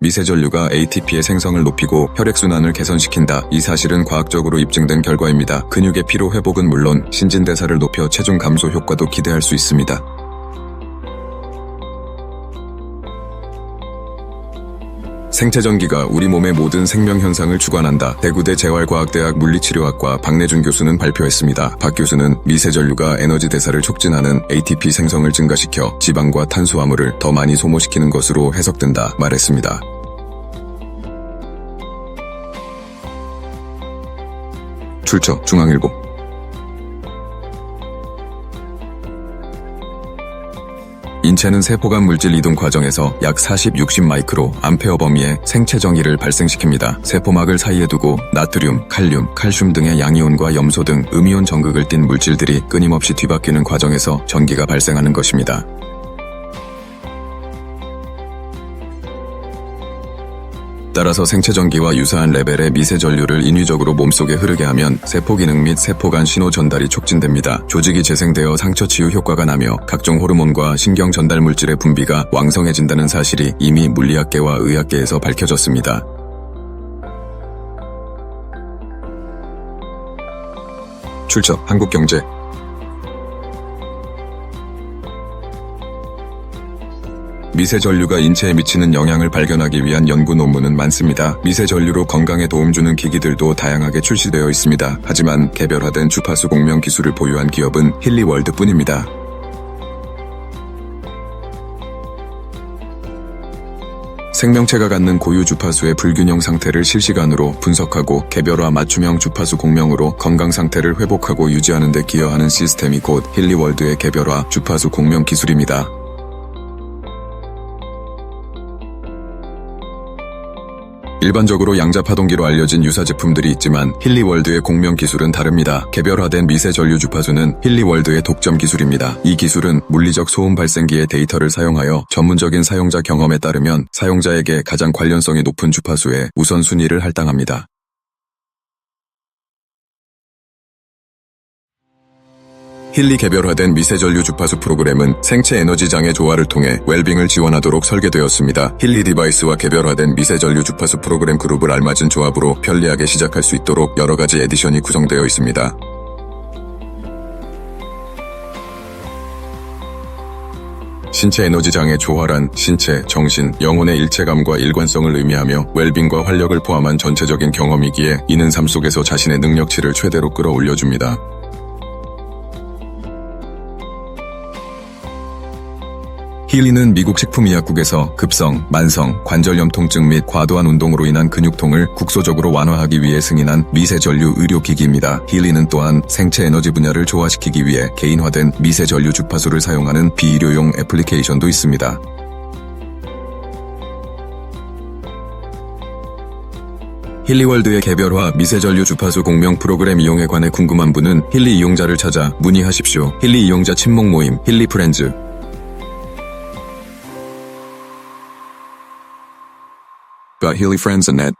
미세전류가 ATP의 생성을 높이고 혈액순환을 개선시킨다. 이 사실은 과학적으로 입증된 결과입니다. 근육의 피로 회복은 물론 신진대사를 높여 체중 감소 효과도 기대할 수 있습니다. 생체전기가 우리 몸의 모든 생명 현상을 주관한다. 대구대 재활과학대학 물리치료학과 박내준 교수는 발표했습니다. 박 교수는 미세전류가 에너지 대사를 촉진하는 ATP 생성을 증가시켜 지방과 탄수화물을 더 많이 소모시키는 것으로 해석된다 말했습니다. 출처 중앙일보 인체는 세포간 물질 이동 과정에서 약 40, 60 마이크로 암페어 범위의 생체 정의를 발생시킵니다. 세포막을 사이에 두고 나트륨, 칼륨, 칼슘 등의 양이온과 염소 등 음이온 전극을 띤 물질들이 끊임없이 뒤바뀌는 과정에서 전기가 발생하는 것입니다. 따라서 생체 전기와 유사한 레벨의 미세 전류를 인위적으로 몸속에 흐르게 하면 세포 기능 및 세포 간 신호 전달이 촉진됩니다. 조직이 재생되어 상처 치유 효과가 나며 각종 호르몬과 신경 전달 물질의 분비가 왕성해진다는 사실이 이미 물리학계와 의학계에서 밝혀졌습니다. 출처 한국경제 미세 전류가 인체에 미치는 영향을 발견하기 위한 연구 논문은 많습니다. 미세 전류로 건강에 도움 주는 기기들도 다양하게 출시되어 있습니다. 하지만 개별화된 주파수 공명 기술을 보유한 기업은 힐리월드뿐입니다. 생명체가 갖는 고유 주파수의 불균형 상태를 실시간으로 분석하고 개별화 맞춤형 주파수 공명으로 건강 상태를 회복하고 유지하는 데 기여하는 시스템이 곧 힐리월드의 개별화 주파수 공명 기술입니다. 일반적으로 양자파동기로 알려진 유사 제품들이 있지만 힐리월드의 공명 기술은 다릅니다. 개별화된 미세 전류 주파수는 힐리월드의 독점 기술입니다. 이 기술은 물리적 소음 발생기의 데이터를 사용하여 전문적인 사용자 경험에 따르면 사용자에게 가장 관련성이 높은 주파수에 우선순위를 할당합니다. 힐리 개별화된 미세전류 주파수 프로그램은 생체 에너지 장애 조화를 통해 웰빙을 지원하도록 설계되었습니다. 힐리 디바이스와 개별화된 미세전류 주파수 프로그램 그룹을 알맞은 조합으로 편리하게 시작할 수 있도록 여러 가지 에디션이 구성되어 있습니다. 신체 에너지 장애 조화란 신체, 정신, 영혼의 일체감과 일관성을 의미하며 웰빙과 활력을 포함한 전체적인 경험이기에 이는 삶 속에서 자신의 능력치를 최대로 끌어올려줍니다. 힐리는 미국 식품의약국에서 급성, 만성, 관절염 통증 및 과도한 운동으로 인한 근육통을 국소적으로 완화하기 위해 승인한 미세전류 의료기기입니다. 힐리는 또한 생체 에너지 분야를 조화시키기 위해 개인화된 미세전류 주파수를 사용하는 비의료용 애플리케이션도 있습니다. 힐리월드의 개별화 미세전류 주파수 공명 프로그램 이용에 관해 궁금한 분은 힐리 이용자를 찾아 문의하십시오. 힐리 이용자 친목 모임 힐리 프렌즈 But Healy friends Annette